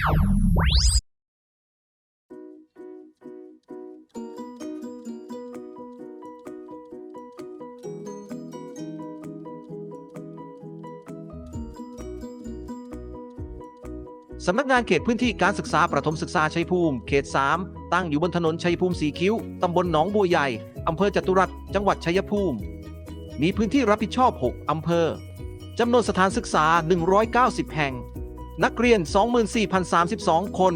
สำนักงานเขตพื้นที่การศึกษาประถมศึกษาชัยภูมิ เขต 3 ตั้งอยู่บนถนนชัยภูมิสีคิ้ว ตำบลหนองบัวใหญ่ อำเภอจตุรัส จังหวัดชัยภูมิ มีพื้นที่รับผิดชอบ 6 อำเภอ จำนวนสถานศึกษา 190 แห่ง นักเรียน 24,032 คน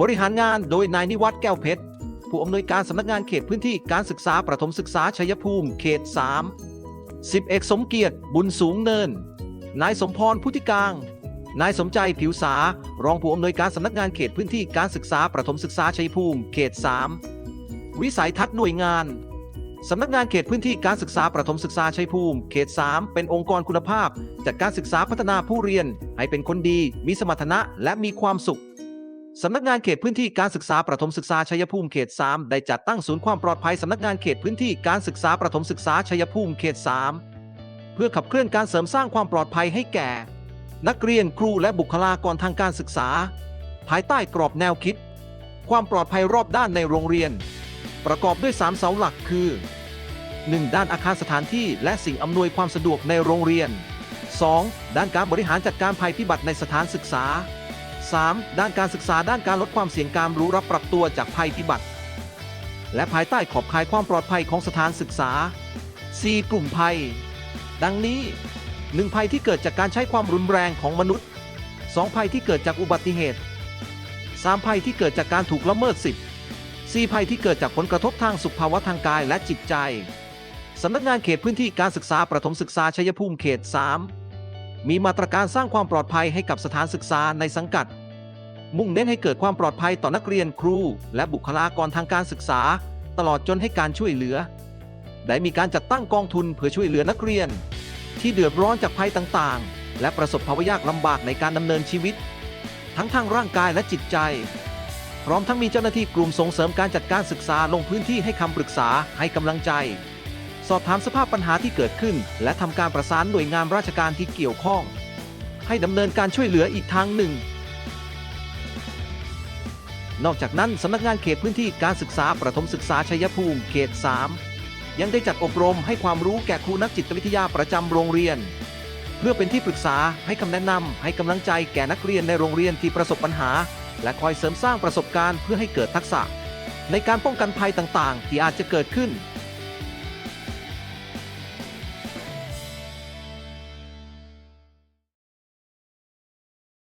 บริหารงานโดยนายนิวัฒน์แก้วเพชร ผู้อำนวยการสำนักงานเขตพื้นที่การศึกษาประถมศึกษาชัยภูมิเขต3สิบเอกสมเกียรติบุญสูงเนิน นายสมพรพุทธิกลาง นายสมใจผิวสา รองผู้อำนวยการสำนักงานเขตพื้นที่การศึกษาประถมศึกษาชัยภูมิเขต 3 วิสัยทัศน์หน่วยงาน สำนักงานเขตพื้นที่การศึกษาประถมศึกษาชัยภูมิ เขต 3 เป็นองค์กรคุณภาพ จัดการศึกษาพัฒนาผู้เรียน ให้เป็นคนดี มีสมรรถนะและมีความสุข สำนักงานเขตพื้นที่การศึกษาประถมศึกษาชัยภูมิเขต 3 ได้จัดตั้งศูนย์ความปลอดภัยสำนักงานเขตพื้นที่การศึกษาประถมศึกษาชัยภูมิเขต 3 เพื่อขับเคลื่อนการเสริมสร้างความปลอดภัยให้แก่ นักเรียนครูและบุคลากรทางการศึกษา ภายใต้กรอบแนวคิด ความปลอดภัยรอบด้านในโรงเรียน ประกอบด้วย 3 เสาหลักคือ 1. ด้านอาคารสถานที่และสิ่งอำนวยความสะดวกในโรงเรียน 2. ด้านการบริหารจัดการภัยพิบัติในสถานศึกษา 3. ด้านการศึกษาด้านการลดความเสี่ยงการรู้รับปรับตัวจากภัยพิบัติ และภายใต้ขอบข่ายความปลอดภัยของสถานศึกษา 4. กลุ่มภัย ดังนี้ 1. ภัยที่เกิดจากการใช้ความรุนแรงของมนุษย์ 2. ภัยที่เกิดจากอุบัติเหตุ 3. ภัยที่เกิดจากการถูกละเมิดสิทธิ์ 4. ภัยที่เกิดจากผลกระทบทางสุขภาวะทางกายและจิตใจ สำนักงานเขตพื้นที่การศึกษาประถมศึกษาชัยภูมิเขต 3 มีมาตรการสร้างความปลอดภัยให้กับสถานศึกษาในสังกัด มุ่งเน้นให้เกิดความปลอดภัยต่อนักเรียนครู และบุคลากรทางการศึกษา ตลอดจนให้การช่วยเหลือ ได้มีการจัดตั้งกองทุนเพื่อช่วยเหลือนักเรียน ที่เดือดร้อนจากภัยต่างๆ และประสบภาวยากลำบากในการดำเนินชีวิต ทั้งทางร่างกายและจิตใจ พร้อมทั้งมีเจ้าหน้าที่กลุ่มส่งเสริมการจัดการศึกษาลงพื้นที่ให้คำปรึกษาให้กำลังใจ สอบถามสภาพปัญหาที่เกิดขึ้น และทำการประสานหน่วยงานราชการที่เกี่ยวข้อง ให้ดำเนินการช่วยเหลืออีกทางหนึ่ง นอกจากนั้นสำนักงานเขตพื้นที่การศึกษาประถมศึกษาชัยภูมิเขต 3 ยังได้จัดอบรมให้ความรู้แก่ครูนักจิตวิทยาประจำโรงเรียนเพื่อเป็นที่ปรึกษาให้คำแนะนำให้กำลังใจแก่นักเรียนในโรงเรียนที่ประสบปัญหา และคอยเสริมสร้างประสบการณ์เพื่อให้เกิดทักษะ ในการป้องกันภัยต่างๆ ที่อาจจะเกิดขึ้น